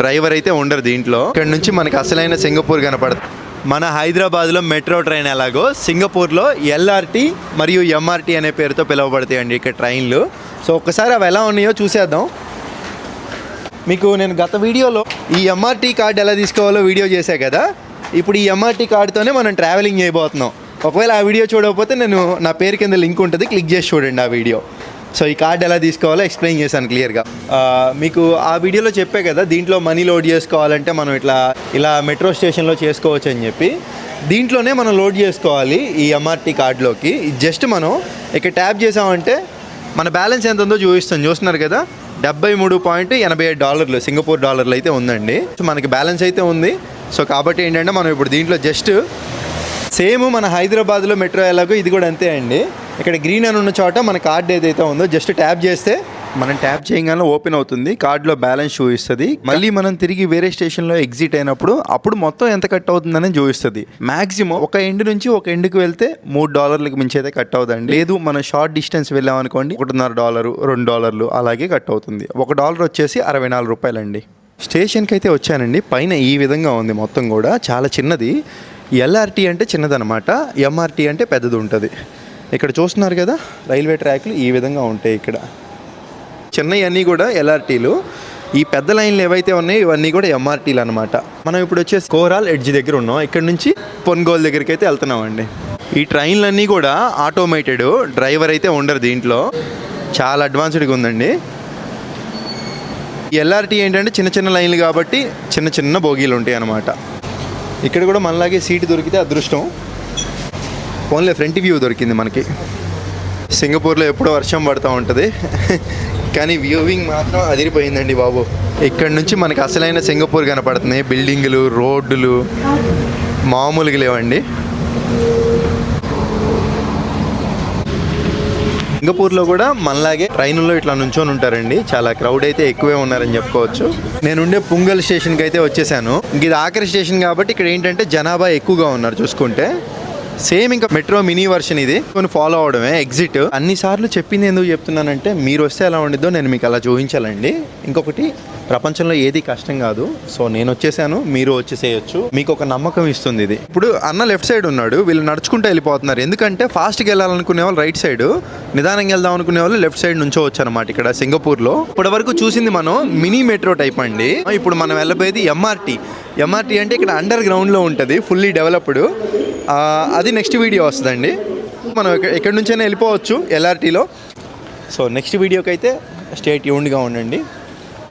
Driver అయితే ఉండరు దీంట్లో. ఇక్కడ నుంచి మనకి అసలైన సింగపూర్ కనపడుతుంది మన హైదరాబాద్లో మెట్రో ట్రైన్ ఎలాగో సింగపూర్లో ఎల్ఆర్టీ మరియు ఎంఆర్టీ అనే పేరుతో పిలువబడతాయండి ఇక్కడ ట్రైన్లు. సో ఒక్కసారి అవి ఎలా ఉన్నాయో చూసేద్దాం. మీకు నేను గత వీడియోలో ఈ ఎంఆర్టీ కార్డ్ ఎలా తీసుకోవాలో వీడియో చేశా కదా? ఇప్పుడు ఈ ఎంఆర్టీ కార్డుతోనే మనం ట్రావెలింగ్ చేయబోతున్నాం. ఒకవేళ ఆ వీడియో చూడకపోతే నేను నా పేరు కింద లింక్ ఉంటుంది క్లిక్ చేసి చూడండి ఆ వీడియో. సో ఈ కార్డ్ ఎలా తీసుకోవాలో ఎక్స్ప్లెయిన్ చేశాను క్లియర్గా మీకు ఆ వీడియోలో చెప్పే కదా దీంట్లో మనీ లోడ్ చేసుకోవాలంటే మనం ఇట్లా ఇలా మెట్రో స్టేషన్లో చేసుకోవచ్చు అని చెప్పి. దీంట్లోనే మనం లోడ్ చేసుకోవాలి ఈ ఎంఆర్టీ కార్డులోకి జస్ట్ మనం ఇక్కడ ట్యాప్ చేసామంటే మన బ్యాలెన్స్ ఎంత ఉందో చూపిస్తాం చూస్తున్నారు కదా? డెబ్బై మూడు పాయింట్ ఎనభై ఏడు డాలర్లు సింగపూర్ డాలర్లు అయితే ఉందండి. సో మనకి బ్యాలెన్స్ అయితే ఉంది. సో కాబట్టి ఏంటంటే మనం ఇప్పుడు దీంట్లో జస్ట్ సేమ్ మన హైదరాబాద్లో మెట్రో ఎలాగో ఇది కూడా అంతే అండి. ఇక్కడ గ్రీన్ అని ఉన్న చోట మన కార్డ్ ఏదైతే ఉందో జస్ట్ ట్యాప్ చేస్తే మనం ట్యాప్ చేయగానే ఓపెన్ అవుతుంది. కార్డులో బ్యాలెన్స్ చూపిస్తుంది. మళ్ళీ మనం తిరిగి వేరే స్టేషన్లో ఎగ్జిట్ అయినప్పుడు అప్పుడు మొత్తం ఎంత కట్ అవుతుందని చూపిస్తుంది. మాక్సిమం ఒక ఎండ్ నుంచి ఒక ఎండ్కి వెళ్తే మూడు డాలర్లకు మించి అయితే కట్ అవుతుంది లేదు మనం షార్ట్ డిస్టెన్స్ వెళ్ళాం అనుకోండి ఒకటిన్నర డాలరు రెండు డాలర్లు అలాగే కట్ అవుతుంది. ఒక డాలర్ వచ్చేసి అరవై నాలుగు రూపాయలండి స్టేషన్కి అయితే వచ్చానండి. పైన ఈ విధంగా ఉంది మొత్తం కూడా. చాలా చిన్నది. ఎల్ఆర్టీ అంటే చిన్నదనమాట. ఎంఆర్టీ అంటే పెద్దది ఉంటుంది. ఇక్కడ చూస్తున్నారు కదా రైల్వే ట్రాక్లు ఈ విధంగా ఉంటాయి ఇక్కడ. చెన్నై అన్నీ కూడా ఎల్ఆర్టీలు. ఈ పెద్ద లైన్లు ఏవైతే ఉన్నాయో ఇవన్నీ కూడా ఎంఆర్టీలు అనమాట మనం ఇప్పుడు వచ్చేసి కోరాల్ ఎడ్జ్ దగ్గర ఉన్నాం. ఇక్కడ నుంచి పొన్గోల్ దగ్గరికి అయితే వెళ్తున్నామండి. ఈ ట్రైన్లన్నీ కూడా ఆటోమేటెడ్ డ్రైవర్ అయితే ఉండరు దీంట్లో. చాలా అడ్వాన్స్డ్గా ఉందండి. ఎల్ఆర్టీ ఏంటంటే చిన్న చిన్న లైన్లు కాబట్టి చిన్న చిన్న బోగీలు ఉంటాయి అన్నమాట ఇక్కడ కూడా మనలాగే సీటు దొరికితే అదృష్టం. ఓన్లీ ఫ్రంట్ వ్యూ దొరికింది మనకి. సింగపూర్లో ఎప్పుడో వర్షం పడుతూ ఉంటుంది. కానీ వ్యూవింగ్ మాత్రం అదిరిపోయిందండి బాబు. ఇక్కడ నుంచి మనకి అసలైన సింగపూర్ కనపడుతుంది బిల్డింగులు రోడ్డులు మామూలుగా లేవండి. సింగపూర్లో కూడా మనలాగే ట్రైన్లో ఇట్లా నుంచొని ఉంటారండి. చాలా క్రౌడ్ అయితే ఎక్కువే ఉన్నారని చెప్పుకోవచ్చు. నేను ఉండే పుంగల్ స్టేషన్కి అయితే వచ్చేసాను. ఇది ఆఖరి స్టేషన్ కాబట్టి ఇక్కడ ఏంటంటే జనాభా ఎక్కువగా ఉన్నారు చూసుకుంటే. సేమ్ ఇంకా మెట్రో మినీ వర్షన్ ఇది. కొన్ని ఫాలో అవడమే ఎగ్జిట్ అన్ని సార్లు చెప్పింది ఎందుకు చెప్తున్నానంటే మీరు వస్తే ఎలా ఉండిద్దో నేను మీకు అలా చూపించాలండి. ఇంకొకటి ప్రపంచంలో ఏది కష్టం కాదు. సో నేను వచ్చేసాను మీరు వచ్చేసేయచ్చు. మీకు ఒక నమ్మకం ఇస్తుంది ఇది. ఇప్పుడు అన్న లెఫ్ట్ సైడ్ ఉన్నాడు వీళ్ళు నడుచుకుంటూ వెళ్ళిపోతున్నారు. ఎందుకంటే ఫాస్ట్గా వెళ్ళాలనుకునే వాళ్ళు రైట్ సైడ్ నిదానంగా వెళ్దాం అనుకునే వాళ్ళు లెఫ్ట్ సైడ్ నుంచో వచ్చారన్నమాట ఇక్కడ సింగపూర్లో. ఇప్పటి వరకు చూసింది మనం మినీ మెట్రో టైప్ అండి. ఇప్పుడు మనం వెళ్ళబోయేది ఎంఆర్టీ ఎంఆర్టీ అంటే ఇక్కడ అండర్ గ్రౌండ్లో ఉంటుంది ఫుల్లీ డెవలప్డ్ అది నెక్స్ట్ వీడియో వస్తుందండి. మనం ఎక్కడి నుంచైనా వెళ్ళిపోవచ్చు ఎల్ఆర్టీలో సో నెక్స్ట్ వీడియోకి అయితే స్టేట్ యూన్గా ఉండండి.